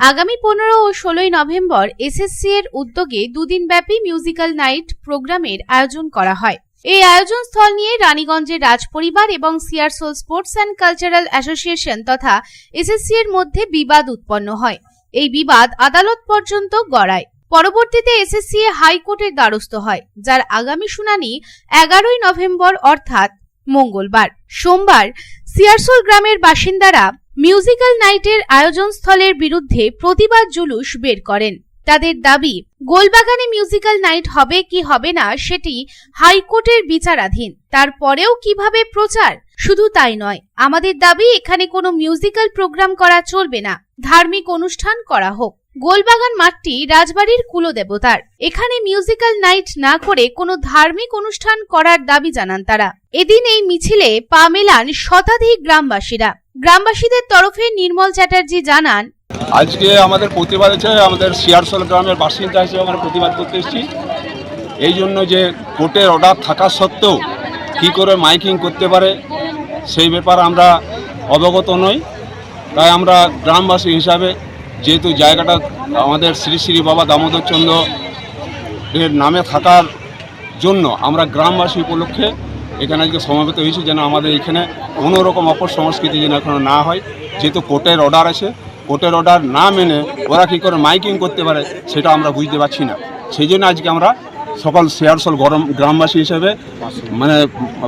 আগামী পনেরো ও ষোলোই নভেম্বর এসএসসি এর উদ্যোগে দুদিনব্যাপী মিউজিক্যাল নাইট প্রোগ্রামের আয়োজন করা হয়। এই আয়োজন স্থল নিয়ে রানীগঞ্জের রাজপরিবার এবং Searsole sports and cultural association তথা এসএসসি এর মধ্যে বিবাদ উৎপন্ন হয়। এই বিবাদ আদালত পর্যন্ত গড়ায়। পরবর্তীতে এসএসসি হাইকোর্টের দ্বারস্থ হয়, যার আগামী শুনানি এগারোই নভেম্বর অর্থাৎ মঙ্গলবার। সোমবার সিয়ারসোল গ্রামের বাসিন্দারা মিউজিক্যাল নাইটের আয়োজন স্থলের বিরুদ্ধে প্রতিবাদ জুলুস বের করেন। তাদের দাবি, গোলবাগানে মিউজিক্যাল নাইট হবে কি হবে না সেটি হাইকোর্টের বিচারাধীন। তারপরেও কীভাবে প্রচার? শুধু তাই নয়, আমাদের দাবি, এখানে কোনো মিউজিক্যাল প্রোগ্রাম করা চলবে না। ধার্মিক অনুষ্ঠান করা হোক। গোলবাগান মাঠটি রাজবাড়ির কুলদেবতার। এখানে মিউজিক্যাল নাইট না করে কোনো ধার্মিক অনুষ্ঠান করার দাবি জানান তারা। এদিন এই মিছিলে পা মেলান শতাধিক গ্রামবাসীরা। গ্রামবাসীদের তরফে নির্মল চ্যাটার্জি জানান, আজকে আমাদের প্রতিবাদ হচ্ছে, আমাদের শিয়ারসোল গ্রামের বাসিন্দা হিসেবে আমরা প্রতিবাদ করতে এসেছি। এই জন্য যে কোর্টের অর্ডার থাকা সত্ত্বেও কী করে মাইকিং করতে পারে, সেই ব্যাপার আমরা অবগত নই। তাই আমরা গ্রামবাসী হিসাবে যেহেতু জায়গাটা আমাদের শ্রী শ্রী বাবা দামোদর চন্দ্র এর নামে থাকার জন্য আমরা গ্রামবাসী উপলক্ষে এখানে আজকে সমাবেত হয়েছি যেন আমাদের এখানে কোনো রকম অপসংস্কৃতি যেন এখনও না হয়। যেহেতু কোর্টের অর্ডার আছে কোর্টের অর্ডার না মেনে ওরা কী করে মাইকিং করতে পারে সেটা আমরা বুঝতে পারছি না। সেই জন্য আজকে আমরা সকল শেয়ারসল গরম গ্রামবাসী হিসেবে মানে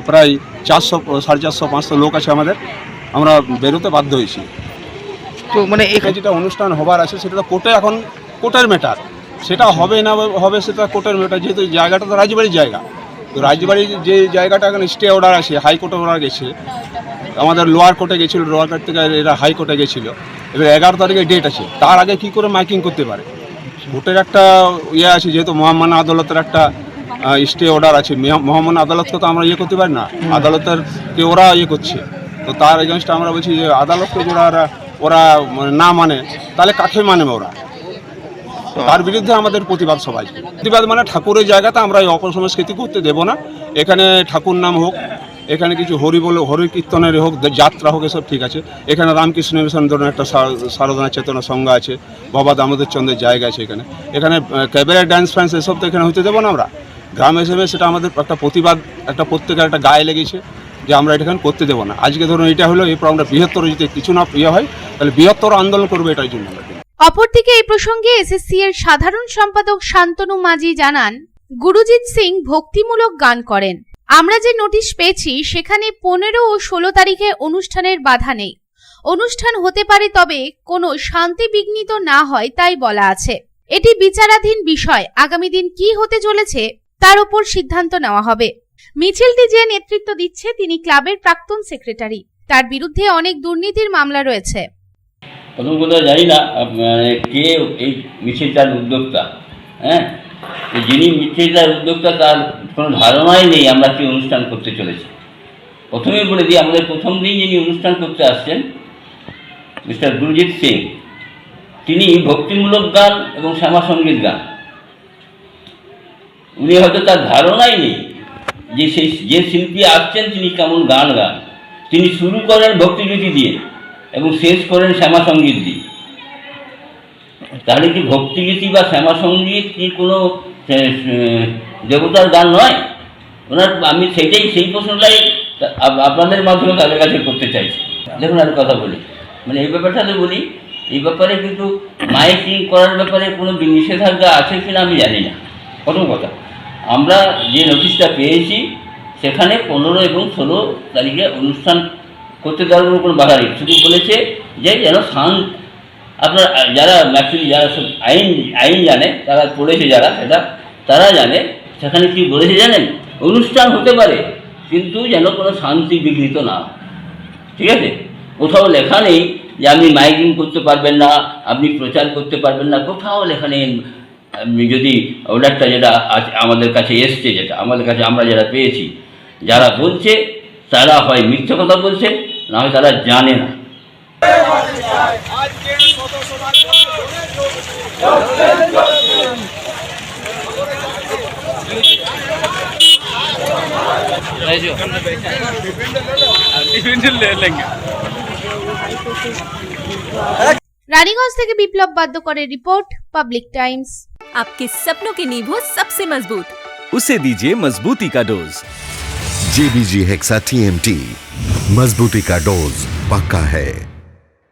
প্রায় চারশো সাড়ে চারশো পাঁচশো লোক আছে আমাদের। আমরা বেরোতে বাধ্য হয়েছি। তো মানে এখানে যেটা অনুষ্ঠান হবার আছে সেটা তো কোর্টে এখন কোর্টের ম্যাটার সেটা হবে না হবে সেটা কোর্টের ম্যাটার যেহেতু জায়গাটা তো রাজবাড়ির জায়গা। তো রাজবাড়ির যে জায়গাটা এখন স্টে অর্ডার আছে হাইকোর্টে অর্ডার গেছে, আমাদের লোয়ার কোর্টে গেছিল লোয়ার কোর্ট থেকে এরা হাইকোর্টে গেছিল। এবার এগারো তারিখে ডেট আছে, তার আগে কি করে মাইকিং করতে পারে? ভোটের একটা ইয়ে আছে, যেহেতু মহামান্য আদালতের একটা স্টে অর্ডার আছে। মেহ- মহামান্য আদালতকে তো আমরা ইয়ে করতে পারি না, আদালতের কে ওরা ইয়ে করছে। তো তার এগেনস্টে আমরা বলছি যে আদালতকে ওরা- ওরা মানে না মানে তাহলে কাকে মানে ওরা? তার বিরুদ্ধে আমাদের প্রতিবাদ সবাই। প্রতিবাদ মানে ঠাকুরের জায়গাতে আমরা এই অপসংস্কৃতি করতে দেব না। এখানে ঠাকুর নাম হোক, এখানে কিছু হরি বলে, হরি কীর্তনের হোক যাত্রা হোক, এসব ঠিক আছে। এখানে রামকৃষ্ণ মিশন ধরনের একটা সারদনা চেতনা সংঘ আছে, বাবা দামোদর চন্দ্রের জায়গা আছে এখানে। এখানে ক্যাবেরে ড্যান্স ফ্যান্স এসব তো এখানে হতে দেবো না আমরা। গ্রাম হিসেবে সেটা আমাদের একটা প্রতিবাদ, একটা প্রত্যেকের একটা গায়ে লেগেছে যে আমরা এটা করতে দেবো না। আজকে ধরুন এটা হলো এই আমরা বৃহত্তর যদি কিছু না ইয়ে হয়, তাহলে বৃহত্তর আন্দোলন করব এটার জন্য। অপরদিকে এই প্রসঙ্গে এসএসসি এর সাধারণ সম্পাদক শান্তনু মাঝি জানান, গুরুজিৎ সিং ভক্তিমূলক গান করেন। আমরা যে নোটিশ পেয়েছি, সেখানে পনেরো ও ষোলো তারিখে অনুষ্ঠানের বাধা নেই। অনুষ্ঠান হতে পারে তবে কোনো শান্তি বিঘ্নিত না হয় তাই বলা আছে। এটি বিচারাধীন বিষয়, আগামী দিন কি হতে চলেছে, তার উপর সিদ্ধান্ত নেওয়া হবে। মিছিলটি যে নেতৃত্ব দিচ্ছে, তিনি ক্লাবের প্রাক্তন সেক্রেটারি। তার বিরুদ্ধে অনেক দুর্নীতির মামলা রয়েছে। প্রথম কথা জানি না মানে কে এই মিছিলটার উদ্যোক্তা হ্যাঁ? যিনি মিছিলটার উদ্যোক্তা, তার কোনো ধারণাই নেই আমরা কি অনুষ্ঠান করতে চলেছি। প্রথমেই বলে দিই, আমাদের প্রথম দিন যিনি অনুষ্ঠান করতে আসছেন, মিস্টার গুরজিৎ সিং, তিনি ভক্তিমূলক গান এবং শ্যামাসঙ্গীত গান। উনি হয়তো তার ধারণাই নেই যে সেই, যে শিল্পী আসছেন, তিনি কেমন গান গান। তিনি শুরু করেন ভক্তিগীতি দিয়ে। এবং শেষ করেন শ্যামা সংগীত দিয়ে। তাহলে কি ভক্তিগীতি বা শ্যামা সংগীত কি কোনো দেবতার গান নয়? ওনার, আমি সেইটাই, সেই প্রশ্নটাই আপ- আপনাদের মাধ্যমে তাদের কাছে করতে চাইছি। দেখুন আর কথা বলি। মানে এই ব্যাপারটাতে বলি, এই ব্যাপারে কিন্তু মাইকিং করার ব্যাপারে কোনো নিষেধাজ্ঞা আছে কিনা আমি জানি না। প্রথম কথা, আমরা যে নোটিশটা পেয়েছি, সেখানে পনেরো এবং ষোলো তারিখে অনুষ্ঠান করতে দেওয়ার কোনো বাধা নেই। শুধু বলেছে যে যেন শান আপনার, যারা অ্যাকচুয়ালি যারা সব আইন আইন জানে, তারা পড়েছে যারা, সেটা, তারা জানে, সেখানে কি বলেছে জানেন? অনুষ্ঠান হতে পারে, কিন্তু যেন কোনো শান্তি বিঘ্নিত না ঠিক আছে? কোথাও লেখা নেই যে আপনি মাইকিং করতে পারবেন না, আপনি প্রচার করতে পারবেন না, কোথাও লেখা নেই। যদি অর্ডারটা যেটা আমাদের কাছে এসছে যেটা, আমাদের কাছে আমরা যারা পেয়েছি, যারা বলছে, তারা হয় মিথ্যে কথা বলছে না হয় তারা জানে না রানীগঞ্জ থেকে বিপ্লব বাদ্যকরের রিপোর্ট পাবলিক টাইমস आपके सपनों की नींव हो सबसे मजबूत उसे दीजिए मजबूती का डोज जेबीजी हेक्सा टीएमटी मजबूती का डोज पक्का है।